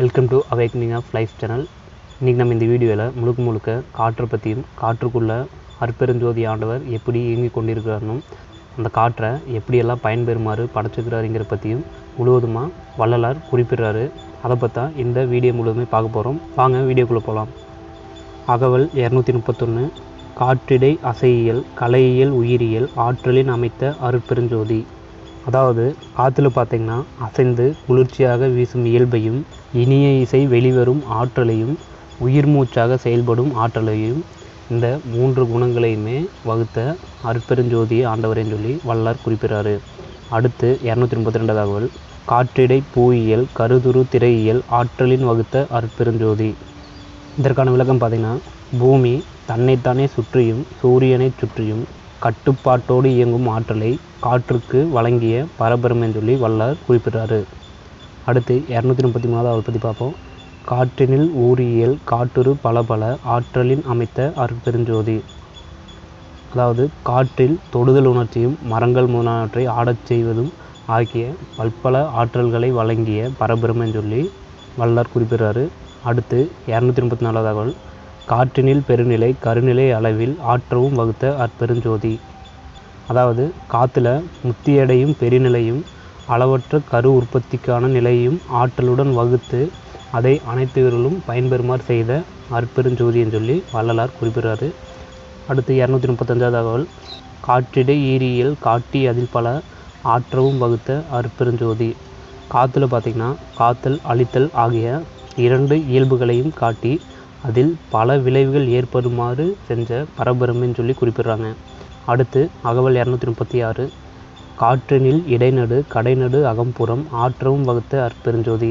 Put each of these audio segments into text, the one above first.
Welcome to awakening of life channel இன்றைக்கி நம்ம இந்த வீடியோவில் முழுக்க முழுக்க காற்றை பற்றியும் காற்றுக்குள்ளே அற்பெருஞ்சோதி ஆண்டவர் எப்படி இயங்கி கொண்டிருக்கிறாரும் அந்த காற்றை எப்படியெல்லாம் பயன்பெறுமாறு படைச்சிக்கிறாருங்கிற பற்றியும் முழுவதுமாக வள்ளலார் குறிப்பிடுறாரு. அதை பார்த்தா இந்த வீடியோ முழுவதுமே பார்க்க போகிறோம் வாங்க வீடியோக்குள்ளே போகலாம் அகவல் இரநூத்தி முப்பத்தொன்று காற்றிடை அசையியல் கலையியல் உயிரியல் ஆற்றலின் அமைத்த அருட்பெருஞ்சோதி. அதாவது ஆற்றுல பார்த்தீங்கன்னா அசைந்து குளிர்ச்சியாக வீசும் இயல்பையும் இனிய இசை வெளிவரும் ஆற்றலையும் உயிர் மூச்சாக செயல்படும் ஆற்றலையும் இந்த மூன்று குணங்களையுமே வகுத்த அருட்பெருஞ்சோதி ஆண்டவரேன்னு சொல்லி வல்லார் குறிப்பிடுறாரு. அடுத்து இரநூத்தி முப்பத்தி ரெண்டாவது தகவல் காற்றிடை பூயியல் கருதுரு திரையியல் ஆற்றலின் வகுத்த அருட்பெருஞ்சோதி. இதற்கான விளக்கம் பார்த்திங்கன்னா பூமி தன்னைத்தானே சுற்றியும் சூரியனை சுற்றியும் கட்டுப்பாட்டோடு இயங்கும் ஆற்றலை காற்றுக்கு வழங்கிய பரபரம்னு சொல்லி வல்லார் குறிப்பிடுறாரு. அடுத்து இரநூத்தி முப்பத்தி மூணாவது பற்றி பார்ப்போம். காற்றினில் ஊரியல் காட்டுரு பல பல ஆற்றலின் அமைத்த அற்பெருஞ்சோதி அதாவது காற்றில் தொடுதல் உணர்ச்சியும் மரங்கள் முதலானவற்றை ஆடச் செய்வதும் ஆகிய பல்பல ஆற்றல்களை வழங்கிய பரபிரமன் சொல்லி வல்லார் குறிப்பிடுறாரு. அடுத்து இரநூத்தி முப்பத்தி நாலாவது தகவல் காற்றினில் பெருநிலை கருநிலை அளவில் ஆற்றவும் வகுத்த அற்பெருஞ்சோதி. அதாவது காற்றுல முத்தியடையும் பெருநிலையும் அளவற்ற கரு உற்பத்திக்கான நிலையும் ஆற்றலுடன் வகுத்து அதை அனைத்துவர்களும் பயன்பெறுமாறு செய்த அற்பெருஞ்சோதின்னு சொல்லி வள்ளலார் குறிப்பிடுறாரு. அடுத்து இரநூத்தி முப்பத்தஞ்சாவது தகவல். காற்றிடை ஈரியல் காட்டி அதில் பல ஆற்றவும் வகுத்த அற்பெருஞ்சோதி. காற்றுல பார்த்திங்கன்னா காத்தல் அழித்தல் ஆகிய இரண்டு இயல்புகளையும் காட்டி அதில் பல விளைவுகள் ஏற்படுமாறு செஞ்ச பரபரம்னு சொல்லி குறிப்பிடுறாங்க. அடுத்து அகவல் இரநூத்தி முப்பத்தி ஆறு காற்றினில் இடைநடு கடைநடு அகம்புறம் ஆற்றவும் வகுத்த அற்பெருஞ்சோதி.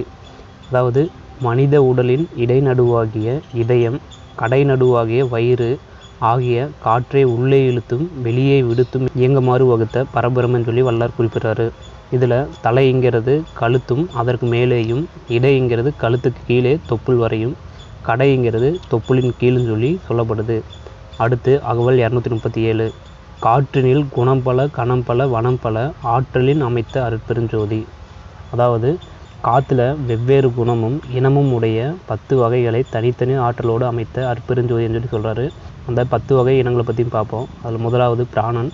அதாவது மனித உடலின் இடைநடுவாகிய இதயம் கடைநடுவாகிய வயிறு ஆகிய காற்றை உள்ளே இழுத்தும் வெளியே விடுத்தும் இயங்குமாறு வகுத்த பரபரம்னு சொல்லி வல்லார் குறிப்பிடுறாரு. இதில் தலைங்கிறது கழுத்தும் அதற்கு மேலேயும் இடைங்கிறது கழுத்துக்கு கீழே தொப்புள் வரையும் கடைங்கிறது தொப்புளின் கீழ்னு சொல்லி சொல்லப்படுது. அடுத்து அகவல் இரநூத்தி முப்பத்தி ஏழு காற்றினில் குணம் பல கணம் பல வனம் பல ஆற்றலின் அமைத்த அருட்பெருஞ்சோதி. அதாவது காற்றுல வெவ்வேறு குணமும் இனமும் உடைய பத்து வகைகளை தனித்தனி ஆற்றலோடு அமைத்த அற்பெருஞ்சோதின்னு சொல்லி சொல்கிறாரு அந்த பத்து வகை இனங்களை பற்றியும் பார்ப்போம். அதில் முதலாவது பிராணன்.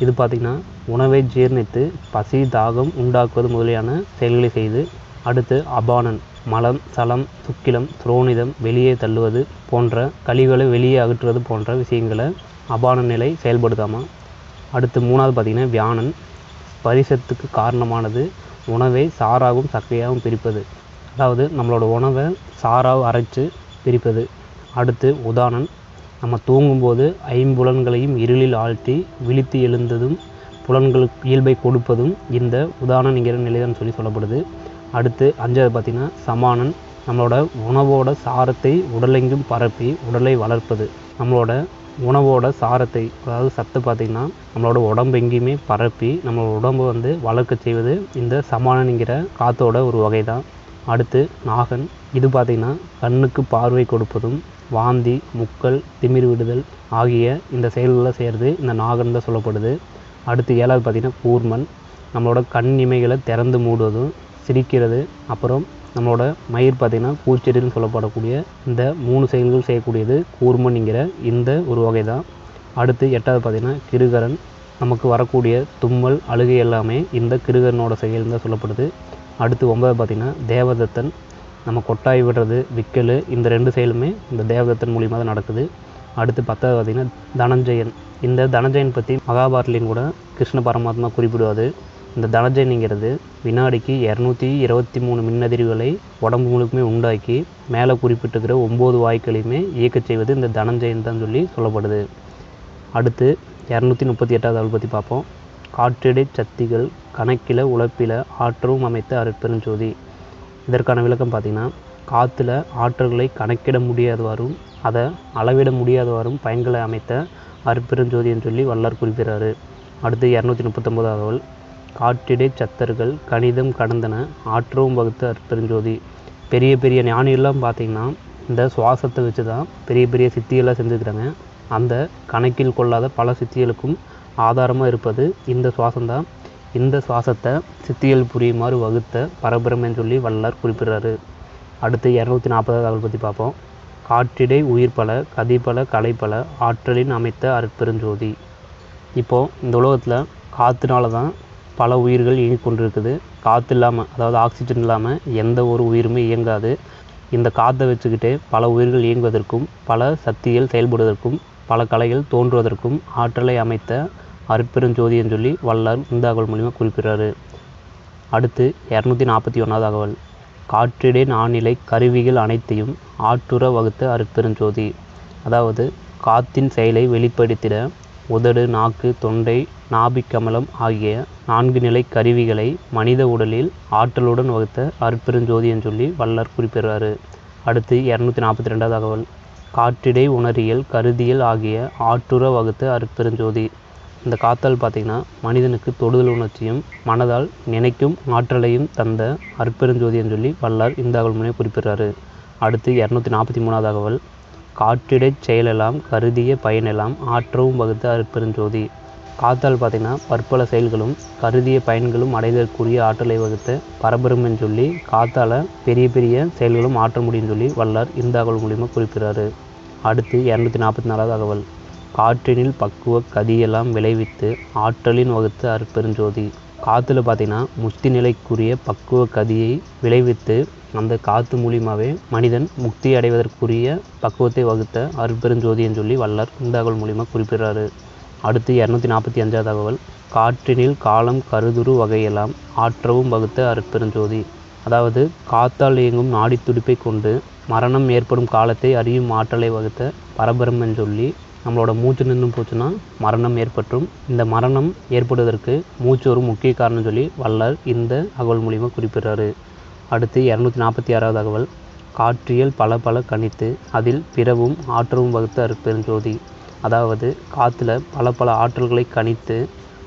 இது பார்த்திங்கன்னா உணவை ஜீர்ணித்து பசி தாகம் உண்டாக்குவது முதலியான செயல்களை செய்து அடுத்து அபானன். மலம் சலம் சுக்கிலம் துரோணிதம் வெளியே தள்ளுவது போன்ற கழிவுகளை வெளியே அகற்றுவது போன்ற விஷயங்களை அபான நிலை செயல்படுத்தாமா? அடுத்து மூணாவது பார்த்திங்கன்னா வியானன். பரிசத்துக்கு காரணமானது உணவை சாராகவும் சக்கையாகவும் பிரிப்பது. அதாவது நம்மளோட உணவை சாராக அரைச்சு பிரிப்பது. அடுத்து உதானன். நம்ம தூங்கும்போது ஐம்புலன்களையும் இருளில் ஆழ்த்தி விழித்து எழுந்ததும் புலன்களுக்கு இயல்பை கொடுப்பதும் இந்த உதாரணங்கிற நிலைதான் சொல்லி சொல்லப்படுது. அடுத்து அஞ்சாவது பார்த்திங்கன்னா சமானன் நம்மளோட உணவோட சாரத்தை உடலெங்கும் பரப்பி உடலை வளர்ப்பது. நம்மளோட உணவோட சாரத்தை அதாவது சத்து பார்த்திங்கன்னா நம்மளோட உடம்பு எங்கேயுமே பரப்பி நம்மளோட உடம்பை வந்து வளர்க்க செய்வது இந்த சமானனுங்கிற காற்றோட ஒரு வகை தான் அடுத்து நாகன் இது பார்த்திங்கன்னா கண்ணுக்கு பார்வை கொடுப்பதும் வாந்தி முக்கல் திமிர் விடுதல் ஆகிய இந்த செயல்களை செய்கிறது இந்த நாகன் தான் சொல்லப்படுது. அடுத்து ஏழாவது பார்த்திங்கன்னா கூர்மன் நம்மளோட கண் இமைகளை திறந்து மூடுவதும் சிரிக்கிறது. அப்புறம் நம்மளோட மயிர் பார்த்திங்கன்னா பூச்செடின்னு சொல்லப்படக்கூடிய இந்த மூணு செயல்கள் செய்யக்கூடியது கூர்மன்ங்கிற இந்த ஒரு வகை தான் அடுத்து எட்டாவது பார்த்திங்கன்னா கிருகரன். நமக்கு வரக்கூடிய தும்மல் அழுகை எல்லாமே இந்த கிருகரனோட செயல் தான் சொல்லப்படுது. அடுத்து ஒன்பதாவது பார்த்திங்கன்னா தேவதத்தன். நம்ம கொட்டாய் விடுறது விக்கல் இந்த ரெண்டு செயலுமே இந்த தேவதத்தன் மூலியமாக தான் நடக்குது. அடுத்து பத்தாவது பார்த்திங்கன்னா தனஞ்சயன். இந்த தனஞ்சயன் பற்றி மகாபாரத்லேயும் கூட கிருஷ்ண பரமாத்மா குறிப்பிடுவார். இந்த தனஞ்சயனிங்கிறது வினாடிக்கு இரநூத்தி இருபத்தி மூணு மின்னதிர்வுகளை உடம்பு முழுக்குமே உண்டாக்கி மேலே குறிப்பிட்டிருக்கிற ஒம்பது வாய்க்களையுமே இயக்கச் செய்வது இந்த தனஞ்சயன் தான் சொல்லி சொல்லப்படுது. அடுத்து இரநூத்தி முப்பத்தி எட்டாவது ஆள் பற்றி பார்ப்போம். காற்றிடை சக்திகள் கணக்கில உழப்பில் ஆற்றவும் அமைத்த அருட்பெருஞ்சோதி. இதற்கான விளக்கம் பார்த்திங்கன்னா காற்றுல ஆற்றல்களை கணக்கிட முடியாதவாறும் அதை அளவிட முடியாதவாறும் பயன்களை அமைத்த அருட்பெருஞ்சோதின்னு சொல்லி வல்லார் குறிப்பிடுறாரு. அடுத்து இரநூத்தி முப்பத்தொம்போதாவது தகவல் சத்தர்கள் கணிதம் கடந்தன. ஆற்றவும் வகுத்த அற்பெருஞ்சோதி. பெரிய பெரிய ஞானியெல்லாம் பார்த்திங்கன்னா இந்த சுவாசத்தை வச்சு தான் பெரிய பெரிய சித்தியெல்லாம் செஞ்சுக்கிறாங்க அந்த கணக்கில் கொள்ளாத பல சித்திகளுக்கும் ஆதாரமாக இருப்பது இந்த சுவாசம்தான். இந்த சுவாசத்தை சித்தியல் புரியுமாறு வகுத்த பரபிரமன் சொல்லி வள்ளலார் குறிப்பிடுறாரு. அடுத்து இரநூத்தி நாற்பதாவது தகவல் பற்றி பார்ப்போம். காற்றிடை உயிர் பல கதிப்பல கலைப்பல ஆற்றலின் அமைத்த அற்பெருஞ்சோதி. இப்போது இந்த உலகத்தில் காற்றுனால தான் பல உயிர்கள் இயங்கிக் கொண்டிருக்குது. காற்று இல்லாமல் அதாவது ஆக்சிஜன் இல்லாமல் எந்த ஒரு உயிருமே இயங்காது. இந்த காற்றை வச்சுக்கிட்டே பல உயிர்கள் இயங்குவதற்கும் பல சக்திகள் செயல்படுவதற்கும் பல கலைகள் தோன்றுவதற்கும் ஆற்றலை அமைத்த அருட்பெருஞ்சோதின்னு சொல்லி வல்லார் இந்த தகவல் மூலிமா குறிப்பிடுறாரு. அடுத்து இரநூத்தி நாற்பத்தி ஒன்றாவது தகவல். காற்றிடை நானிலை கருவிகள் அனைத்தையும் ஆற்றுற வகுத்த அருட்பெருஞ்சோதி. அதாவது காற்றின் செயலை வெளிப்படுத்திட உதடு நாக்கு தொண்டை நாபிக்கமலம் ஆகிய நான்கு நிலை கருவிகளை மனித உடலில் ஆற்றலுடன் வகுத்த அருட்பெருஞ்சோதின்னு சொல்லி வல்லார் குறிப்பிடுறாரு. அடுத்து இரநூத்தி நாற்பத்தி ரெண்டாவது தகவல். காற்றிடை உணரியல் கருதியல் ஆகிய ஆற்றுற வகுத்த அருட்பெருஞ்சோதி. இந்த காத்தல் பார்த்திங்கன்னா மனிதனுக்கு தொடுதல் உணர்ச்சியும் மனதால் நினைக்கும் ஆற்றலையும் தந்த அற்பெருஞ்சோதின்னு சொல்லி வல்லார் இந்த தகவல் மூலியம் குறிப்பிடுறாரு. அடுத்து இரநூத்தி நாற்பத்தி மூணாவது தகவல். காற்றிடைச் செயலெல்லாம் கருதிய பயனெல்லாம் ஆற்றவும் வகுத்த அற்பெருஞ்சோதி காத்தால் பார்த்திங்கன்னா பற்பல செயல்களும் கருதிய பயன்களும் அடைதற்குரிய ஆற்றலை வகுத்த பரபரம்னு சொல்லி காத்தால் பெரிய பெரிய செயல்களும் ஆற்ற முடியும்னு சொல்லி வல்லார் இந்த அகவல் மூலிமா குறிப்பிடுறாரு. அடுத்து இரநூத்தி நாற்பத்தி நாலாவது அகவல். காற்றினில் பக்குவ கதியெல்லாம் விளைவித்து ஆற்றலின் வகுத்த அற்பெருஞ்சோதி காற்றுல பார்த்திங்கன்னா முக்தி நிலைக்குரிய பக்குவ கதியை விளைவித்து அந்த காற்று மூலியமாகவே மனிதன் முக்தி அடைவதற்குரிய பக்குவத்தை வகுத்த அற்பெருஞ்சோதின்னு சொல்லி வல்லார் இந்த அகவல் மூலிமா குறிப்பிடுறாரு. அடுத்து இரநூத்தி நாற்பத்தி அஞ்சாவது தகவல். காற்றினில் காலம் கருதுரு வகையெல்லாம் ஆற்றவும் வகுத்த அற்பெருஞ்சோதி அதாவது காத்தால் இயங்கும் நாடி துடிப்பை கொண்டு மரணம் ஏற்படும் காலத்தை அறியும் ஆற்றலை வகுத்த பரபரம்னு சொல்லி நம்மளோட மூச்சு நின்று போச்சுன்னா மரணம் ஏற்பட்டும் இந்த மரணம் ஏற்படுவதற்கு மூச்சு ஒரு முக்கிய காரணம் சொல்லி வல்லார் இந்த தகவல் மூலிமா குறிப்பிடுறாரு. அடுத்து இரநூத்தி நாற்பத்தி ஆறாவது தகவல். காற்றியல் பல பல கணித்து அதில் பிறவும் ஆற்றவும் வகுத்த அற்பெருஞ்சோதி அதாவது காற்றுல பல பல ஆற்றல்களை கணித்து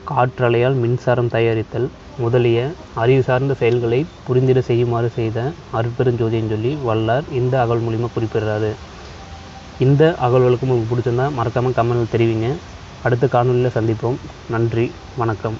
காற்றலையால் மின்சாரம் தயாரித்தல் முதலிய அறிவு சார்ந்த செயல்களை புரிந்திட செய்யுமாறு செய்த அற்பெருஞ்சோதின்னு சொல்லி வல்லார் இந்த அகல் மூலிமா குறிப்பிடுறாரு. இந்த அகல்களுக்கு உங்களுக்கு பிடிச்சிருந்தா மறக்காமல் கமெண்ட்டில் தெரிவிங்க. அடுத்த காணொலியில் சந்திப்போம். நன்றி. வணக்கம்.